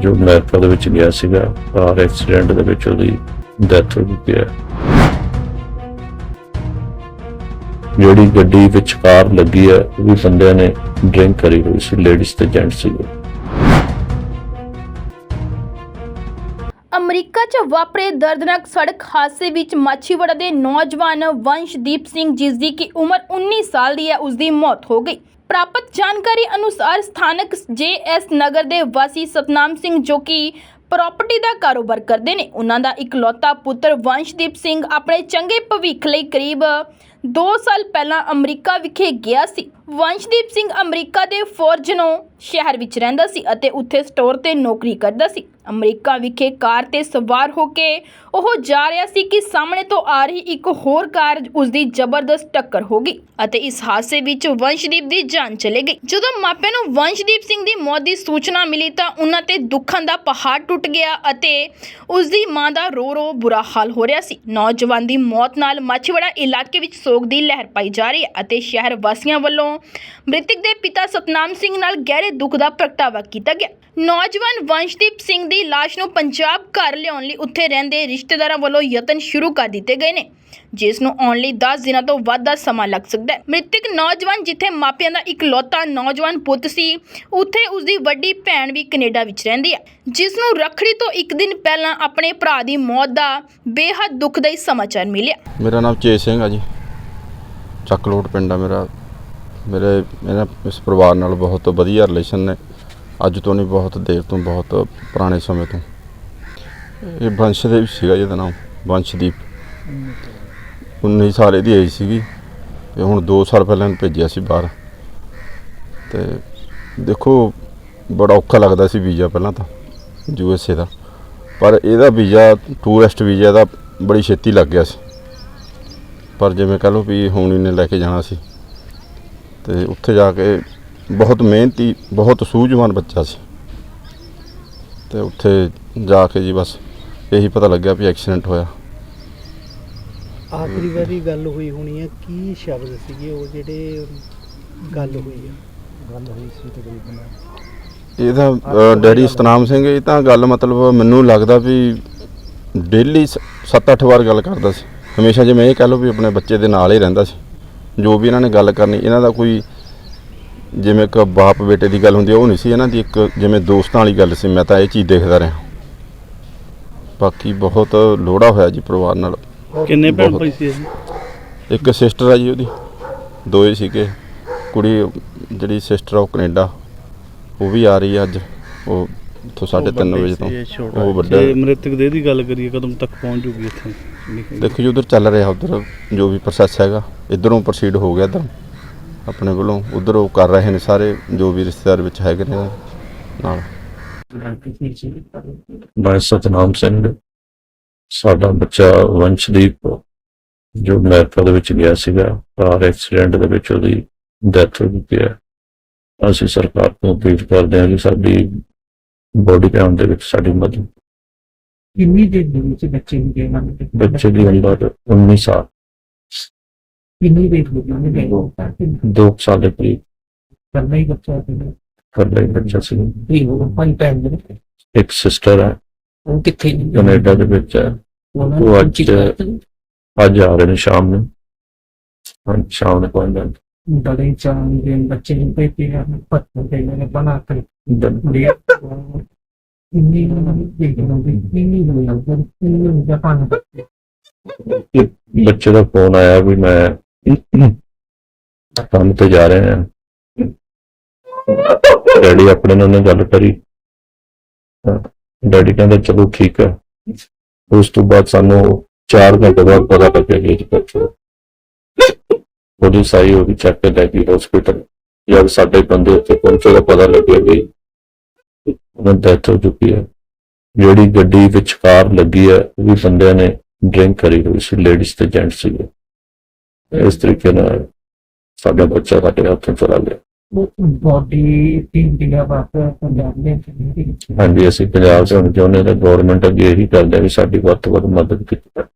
ਜੋ ਅਮਰੀਕਾ ਦੇ ਵਿੱਚ ਗਿਆ ਸੀਗਾ, ਕਾਰ ਐਕਸੀਡੈਂਟ ਦੇ ਵਿੱਚ ਉਹਦੀ ਡੈਥ ਹੋ ਗਈ ਹੈ। ਜਿਹੜੀ ਗੱਡੀ ਵਿੱਚ ਕਾਰ ਲੱਗੀ ਹੈ, ਉਹ ਵੀ ਬੰਦਿਆਂ ਨੇ ਡਰਿੰਕ ਕਰੀ ਹੋਈ ਸੀ, ਲੇਡੀਜ਼ ਤੇ ਜੈਂਟਸ ਸੀਗੇ। ਅਮਰੀਕਾ 'ਚ ਵਾਪਰੇ ਦਰਦਨਾਕ ਸੜਕ ਹਾਦਸੇ ਵਿੱਚ ਮਾਛੀਵਾੜਾ ਦੇ ਨੌਜਵਾਨ ਵੰਸ਼ਦੀਪ ਸਿੰਘ ਜਿਸ ਦੀ ਕਿ ਉਮਰ 19 ਸਾਲ ਦੀ ਹੈ ਉਸ ਦੀ ਮੌਤ ਹੋ ਗਈ। ਪ੍ਰਾਪਤ ਜਾਣਕਾਰੀ ਅਨੁਸਾਰ ਸਥਾਨਕ ਜੇਐਸ ਨਗਰ ਦੇ ਵਾਸੀ ਸਤਨਾਮ ਸਿੰਘ, ਜੋ ਕਿ ਪ੍ਰਾਪਰਟੀ ਦਾ ਕਾਰੋਬਾਰ ਕਰਦੇ ਨੇ, ਉਹਨਾਂ ਦਾ ਇਕਲੌਤਾ ਪੁੱਤਰ ਵੰਸ਼ਦੀਪ ਸਿੰਘ ਆਪਣੇ ਚੰਗੇ ਭਵਿੱਖ ਲਈ ਕਰੀਬ 2 ਸਾਲ ਪਹਿਲਾਂ ਅਮਰੀਕਾ ਵਿਖੇ ਗਿਆ ਸੀ। ਵੰਸ਼ਦੀਪ ਸਿੰਘ ਅਮਰੀਕਾ ਦੇ ਫੋਰਜਨੋ ਸ਼ਹਿਰ ਵਿੱਚ ਰਹਿੰਦਾ ਸੀ ਅਤੇ ਉੱਥੇ ਸਟੋਰ ਤੇ ਨੌਕਰੀ ਕਰਦਾ ਸੀ। ਅਮਰੀਕਾ ਵਿਖੇ ਕਾਰ ਤੇ ਸਵਾਰ ਹੋ ਕੇ ਉਹ ਜਾ ਰਿਹਾ ਸੀ ਕਿ ਸਾਹਮਣੇ ਤੋਂ ਆ ਰਹੀ ਇੱਕ ਹੋਰ ਕਾਰ ਉਸ ਦੀ ਜ਼ਬਰਦਸਤ ਟੱਕਰ ਹੋ ਗਈ ਅਤੇ ਇਸ ਹਾਦਸੇ ਵਿੱਚ ਵੰਸ਼ਦੀਪ ਦੀ ਜਾਨ ਚਲੇ ਗਈ। ਜਦੋਂ ਮਾਪਿਆਂ ਨੂੰ ਵੰਸ਼ਦੀਪ ਸਿੰਘ ਦੀ ਮੌਤ ਦੀ ਸੂਚਨਾ ਮਿਲੀ ਤਾਂ ਉਹਨਾਂ ਤੇ ਦੁੱਖਾਂ ਦਾ ਪਹਾੜ ਟੁੱਟ ਗਿਆ ਅਤੇ ਉਸ ਦੀ ਮਾਂ ਦਾ ਰੋ ਰੋ ਬੁਰਾ ਹਾਲ ਹੋ ਰਿਹਾ ਸੀ। ਨੌਜਵਾਨ ਦੀ ਮੌਤ ਨਾਲ ਮਾਛੀਵਾੜਾ ਇਲਾਕੇ ਵਿੱਚ ਸੋਗ ਦੀ ਲਹਿਰ ਪਾਈ ਜਾ ਰਹੀ ਹੈ ਅਤੇ ਸ਼ਹਿਰ ਵਾਸੀਆਂ ਵੱਲੋਂ ਮ੍ਰਿਤਕ ਦੇ ਪਿਤਾ ਸਤਨਾਮ ਸਿੰਘ ਨਾਲ ਗਹਿਰੇ ਦੁੱਖ ਦਾ ਪ੍ਰਗਟਾਵਾ ਕੀਤਾ ਗਿਆ। ਨੌਜਵਾਨ ਵੰਸ਼ਦੀਪ ਸਿੰਘ ਦੀ ਲਾਸ਼ ਨੂੰ ਪੰਜਾਬ ਘਰ ਲਿਆਉਣ ਲਈ ਉੱਥੇ ਰਹਿੰਦੇ ਰਿਸ਼ਤੇਦਾਰਾਂ ਵੱਲੋਂ ਯਤਨ ਸ਼ੁਰੂ ਕਰ ਦਿੱਤੇ ਗਏ ਨੇ, ਜਿਸ ਨੂੰ ਆਉਣ ਲਈ 10 ਦਿਨਾਂ ਤੋਂ ਵੱਧ ਦਾ ਸਮਾਂ ਲੱਗ ਸਕਦਾ ਹੈ। ਮ੍ਰਿਤਕ ਨੌਜਵਾਨ ਜਿੱਥੇ ਮਾਪਿਆਂ ਦਾ ਇਕਲੌਤਾ ਨੌਜਵਾਨ ਪੁੱਤ ਸੀ, ਉੱਥੇ ਉਸ ਦੀ ਵੱਡੀ ਭੈਣ ਵੀ ਕੈਨੇਡਾ ਵਿੱਚ ਰਹਿੰਦੀ ਹੈ, ਜਿਸ ਨੂੰ ਰੱਖੜੀ ਤੋਂ ਇੱਕ ਦਿਨ ਪਹਿਲਾਂ ਆਪਣੇ ਭਰਾ ਦੀ ਮੌਤ ਦਾ ਬੇਹੱਦ ਦੁਖਦਾਈ ਸਮਾਚਾਰ ਮਿਲਿਆ। ਮੇਰਾ ਨਾਮ ਚੇਤ ਸਿੰਘ ਆ ਜੀ। ਚੱਕਲੋਟ ਪਿੰਡ ਆ ਮੇਰਾ। ਮੇਰੇ, ਮੇਰਾ ਇਸ ਪਰਿਵਾਰ ਨਾਲ ਬਹੁਤ ਵਧੀਆ ਰਿਲੇਸ਼ਨ ਨੇ। ਅੱਜ ਤੋਂ ਨਹੀਂ, ਬਹੁਤ ਦੇਰ ਤੋਂ, ਬਹੁਤ ਪੁਰਾਣੇ ਸਮੇਂ ਤੋਂ। ਇਹ ਵੰਸ਼ਦੇਵ ਸੀਗਾ ਜਿਹਦਾ ਨਾਮ ਵੰਸ਼ਦੀਪ 19 ਸਾਲ ਇਹਦੀ ਏਜ ਸੀਗੀ ਤੇ ਹੁਣ 2 ਸਾਲ ਪਹਿਲਾਂ ਇਹਨੂੰ ਭੇਜਿਆ ਸੀ ਬਾਹਰ। ਤੇ ਦੇਖੋ, ਬੜਾ ਔਖਾ ਲੱਗਦਾ ਸੀ ਵੀਜ਼ਾ ਪਹਿਲਾਂ ਤਾਂ, ਯੂ ਐਸ ਏ ਦਾ। ਪਰ ਇਹਦਾ ਵੀਜ਼ਾ ਟੂਰਿਸਟ ਵੀਜ਼ਾ ਦਾ ਬੜੀ ਛੇਤੀ ਲੱਗ ਗਿਆ ਸੀ। ਪਰ ਜਿਵੇਂ ਕਹ ਲਓ ਵੀ ਹੁਣ ਇਹਨੇ ਲੈ ਕੇ ਜਾਣਾ ਸੀ। ਤੇ ਉੱਥੇ ਜਾ ਕੇ ਬਹੁਤ ਮਿਹਨਤੀ ਬਹੁਤ ਸੂਝਵਾਨ ਬੱਚਾ ਸੀ। ਤੇ ਉੱਥੇ ਜਾ ਕੇ ਜੀ ਬਸ ਇਹੀ ਪਤਾ ਲੱਗਿਆ ਵੀ ਐਕਸੀਡੈਂਟ ਹੋਇਆ। ਆਖਰੀ ਵਾਰੀ ਗੱਲ ਹੋਈ ਹੋਣੀ ਹੈ ਕੀ ਸ਼ਬਦ ਸੀਗੇ ਉਹ ਜਿਹੜੇ ਗੱਲ ਹੋਈ ਹੈ ਗੱਲ ਹੋਈ ਸੀ ਤਕਰੀਬਨ। ਇਹ ਤਾਂ ਡੈਡੀ ਸਤਨਾਮ ਸਿੰਘ ਇਹ ਤਾਂ ਗੱਲ ਮਤਲਬ ਮੈਨੂੰ ਲੱਗਦਾ ਵੀ ਡੇਲੀ 7-8 ਵਾਰ ਗੱਲ ਕਰਦਾ ਸੀ। ਹਮੇਸ਼ਾ ਜਿਵੇਂ ਇਹ ਕਹ ਲਓ ਵੀ ਆਪਣੇ ਬੱਚੇ ਦੇ ਨਾਲ ਹੀ ਰਹਿੰਦਾ ਸੀ। ਜੋ ਵੀ ਇਹਨਾਂ ਨੇ ਗੱਲ ਕਰਨੀ ਇਹਨਾਂ ਦਾ ਕੋਈ ਜਿਵੇਂ ਇੱਕ ਬਾਪ ਬੇਟੇ ਦੀ ਗੱਲ ਹੁੰਦੀ ਉਹ ਨਹੀਂ ਸੀ ਇਹਨਾਂ ਦੀ ਇੱਕ ਜਿਵੇਂ ਦੋਸਤਾਂ ਵਾਲੀ ਗੱਲ ਸੀ। ਮੈਂ ਤਾਂ ਇਹ ਚੀਜ਼ ਦੇਖਦਾ ਰਿਹਾ। ਬਾਕੀ ਬਹੁਤ ਲੋੜਾ ਹੋਇਆ ਜੀ ਪਰਿਵਾਰ ਨਾਲ। ਕਿੰਨੇ ਭੈਣ। ਭਾਈ ਸੀ ਇਹ? ਇੱਕ ਸਿਸਟਰ ਆ ਜੀ ਉਹਦੀ। ਦੋਏ ਸੀਗੇ। ਕੁੜੀ ਜਿਹੜੀ ਸਿਸਟਰ ਆ ਉਹ ਕੈਨੇਡਾ। ਉਹ ਵੀ ਆ ਰਹੀ ਆ ਅੱਜ। ਉਹ ਇੱਥੋਂ 3:30 ਵਜੇ ਤੋਂ। ਉਹ ਵੱਡਾ। ਮ੍ਰਿਤਕ ਦੇ ਦੀ ਗੱਲ ਕਰੀਏ ਕਦੋਂ ਤੱਕ ਪਹੁੰਚ ਜੂਗੀ ਇੱਥੇ। ਦੇਖੋ ਜੀ ਉਧਰ ਚੱਲ ਰਿਹਾ ਉਧਰ ਜੋ ਵੀ ਪ੍ਰੋਸੈਸ ਹੈਗਾ ਇਧਰੋਂ ਪ੍ਰੋਸੀਡ ਹੋ ਗਿਆ ਇੱਧਰ ਆਪਣੇ ਵੱਲੋਂ ਉਧਰ ਉਹ ਕਰ ਰਹੇ ਨੇ ਸਾਰੇ ਜੋ ਵੀ ਰਿਸ਼ਤੇਦਾਰ ਵਿੱਚ ਹੈਗੇ ਨੇ ਨਾਲ। ਮੈਂ ਸਤਨਾਮ ਸਿੰਘ ਸਾਡਾ ਬੱਚਾ ਵੰਸ਼ਦੀਪ ਜੋ ਅਮਰੀਕਾ ਦੇ ਵਿੱਚ ਗਿਆ ਸੀਗਾ ਕਾਰ ਐਕਸੀਡੈਂਟ ਦੇ ਵਿੱਚ ਉਹਦੀ ਡੈਥ ਹੋ ਗਈ ਹੈ। ਅਸੀਂ ਸਰਕਾਰ ਤੋਂ ਅਪੀਲ ਕਰਦੇ ਹਾਂ ਕਿ ਸਾਡੀ ਬੋਡੀ ਕਾਊਂਟ ਦੇ ਵਿੱਚ ਸਾਡੀ ਮਦਦ ਕਿੰਨੀ ਦੇਰ ਦੇ ਵਿੱਚ ਬੱਚੇ ਨੂੰ ਦੇਣਾ ਬੱਚੇ ਦੀ ਉਮਰ 19 ਸਾਲ। ਕਿੰਨੀ ਦੇਰ ਗਈ ਉਹਨੇ ਦੇਖੋ ਕਰਨਾ 2 ਸਾਲ ਦੇ ਕਰੀਬ। ਹੀ ਬੱਚਾ ਤੇ ਕਰਦਾ ਹੀ ਬੱਚਾ ਸੀ। ਵੀ ਉਹ ਪੰਜ ਟਾਈਮ ਦੇ ਇੱਕ ਸਿਸਟਰ ਹੈ। ਉਹ ਕਿੱਥੇ ਨੇ? ਕੈਨੇਡਾ ਦੇ ਵਿੱਚ ਹੈ। ਉਹ ਨੂੰ ਅੱਜ- ਅੱਜ ਆ ਰਹੇ ਨੇ ਸ਼ਾਮ ਨੂੰ। ਹਾਂ ਸ਼ਾਮ ਨੂੰ ਪਹੁੰਚ ਬੜੇ ਚਾਂ ਦੇ ਬੱਚੇ ਨੂੰ ਭੇਜੇ ਆ ਪੱਤਰ ਦੇ ਨੇ ਬਣਾ ਕੇ ਜਾਣਗੇ ਲਿਆ ਇੰਨੀ ਨੂੰ ਦੇਖ ਲਓ ਵੀ ਬੱਚੇ ਦਾ ਫੋਨ ਆਇਆ ਵੀ ਮੈਂ ਕੰਮ ਤੇ ਜਾ ਰਹੇ ਹਾਂ। ਡੈਡੀ ਆਪਣੇ ਨਾਲ ਗੱਲ ਕਰੀ। ਡੈਡੀ ਕਹਿੰਦਾ, ਚਲੋ ਠੀਕ ਹੈ। ਉਸ ਤੋਂ ਬਾਅਦ ਸਾਨੂੰ 4 ਘੰਟੇ ਬਾਅਦ ਪਤਾ ਲੱਗਿਆ ਕਿ ਇਹ ਬੱਚਾ ਉਹਦੀ ਸਾਈ ਉਹਦੀ ਚੱਕ ਕੇ ਲੈ ਗਈ ਹਸਪੀਟਲ ਜਦ ਸਾਡੇ ਬੰਦੇ ਉੱਥੇ ਪਹੁੰਚੇ ਤਾਂ ਪਤਾ ਲੱਗਿਆ ਕਿ ਉਹਨਾਂ ਦੀ ਡੈਥ ਹੋ ਚੁੱਕੀ ਹੈ। ਜਿਹੜੀ ਗੱਡੀ ਵਿੱਚ ਕਾਰ ਲੱਗੀ ਹੈ ਉਹ ਵੀ ਬੰਦਿਆਂ ਨੇ ਡਰਿੰਕ ਕਰੀ ਹੋਈ ਸੀ ਲੇਡੀਜ਼ ਤੇ ਜੈਂਟਸ ਸੀਗੇ। ਇਸ ਤਰੀਕੇ ਨਾਲ ਸਾਡਾ ਬੱਚਾ ਸਾਡੇ ਹੱਥੋਂ ਚਲਾ ਗਿਆ। ਬੋਡੀ ਤਿੰਨ ਦਿਨਾਂ ਬਾਅਦ ਪੰਜਾਬ ਦੇ ਹਾਂਜੀ ਅਸੀਂ ਪੰਜਾਬ ਹੁਣ ਚਾਹੁੰਦੇ ਹਾਂ ਗਵਰਨਮੈਂਟ ਅੱਗੇ ਇਹੀ ਕਰਦੇ ਵੀ ਸਾਡੀ ਵੱਧ ਤੋਂ ਵੱਧ ਮਦਦ ਕੀਤੀ ਜਾਵੇ।